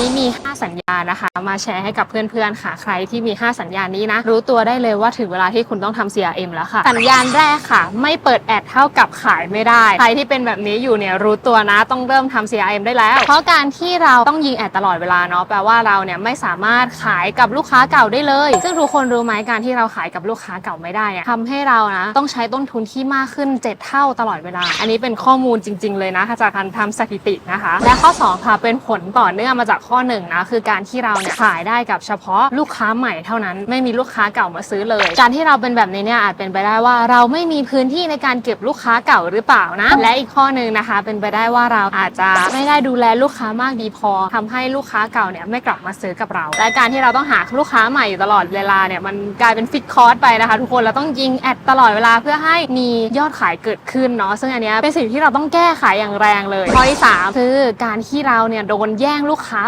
นี้มี 5 สัญญาณนะคะ มาแชร์ให้กับเพื่อนๆค่ะ ใครที่มี 5 สัญญาณนี้นะ รู้ตัวได้เลยว่าถึงเวลาที่คุณต้องทำ CRM แล้วค่ะ สัญญาณแรกค่ะ ไม่เปิดแอดเท่ากับขายไม่ได้ ใครที่เป็นแบบนี้อยู่เนี่ยรู้ตัวนะต้องเริ่มทำ CRM ได้แล้ว เพราะการที่เราต้องยิงแอดตลอดเวลาเนาะแปลว่าเราเนี่ยไม่สามารถขายกับลูกค้าเก่าได้เลย ซึ่งทุกคนรู้ไหมการที่เราขายกับลูกค้าเก่าไม่ได้อะทำให้เรานะต้องใช้ต้นทุนที่มากขึ้น 7 เท่าตลอดเวลา อันนี้เป็นข้อมูลจริง ๆ เลยนะจากการทำสถิตินะคะ และข้อ2ค่ะเป็นผลต่อเนื่องมาจากข้อ1นะคือการที่เราเนี่ยขายได้กับเฉพาะลูกค้าใหม่เท่านั้น ไม่มีลูกค้าเก่ามาซื้อเลย การที่เราเป็นแบบนี้เนี่ยอาจเป็นไปได้ว่า เราไม่มีพื้นที่ในการเก็บลูกค้าเก่าหรือเปล่านะ และอีกข้อหนึ่งนะคะ เป็นไปได้ว่าเราอาจจะไม่ได้ดูแลลูกค้ามากดีพอทำให้ลูกค้าเก่าเนี่ยไม่กลับมาซื้อกับเรา และการที่เราต้องหาลูกค้าใหม่อยู่ตลอดเวลาเนี่ยมันกลายเป็นฟิกคอร์สไปนะคะ ทุกคนเราต้องยิงแอดตลอดเวลาเพื่อให้มียอดขายเกิดขึ้นเนาะซึ่งอันนี้เป็นสิ่งที่เราต้องแก้ไขอย่างแรงเลยข้อที่สามคือการที่เราเนี่ยโดนแย่งลูกค้า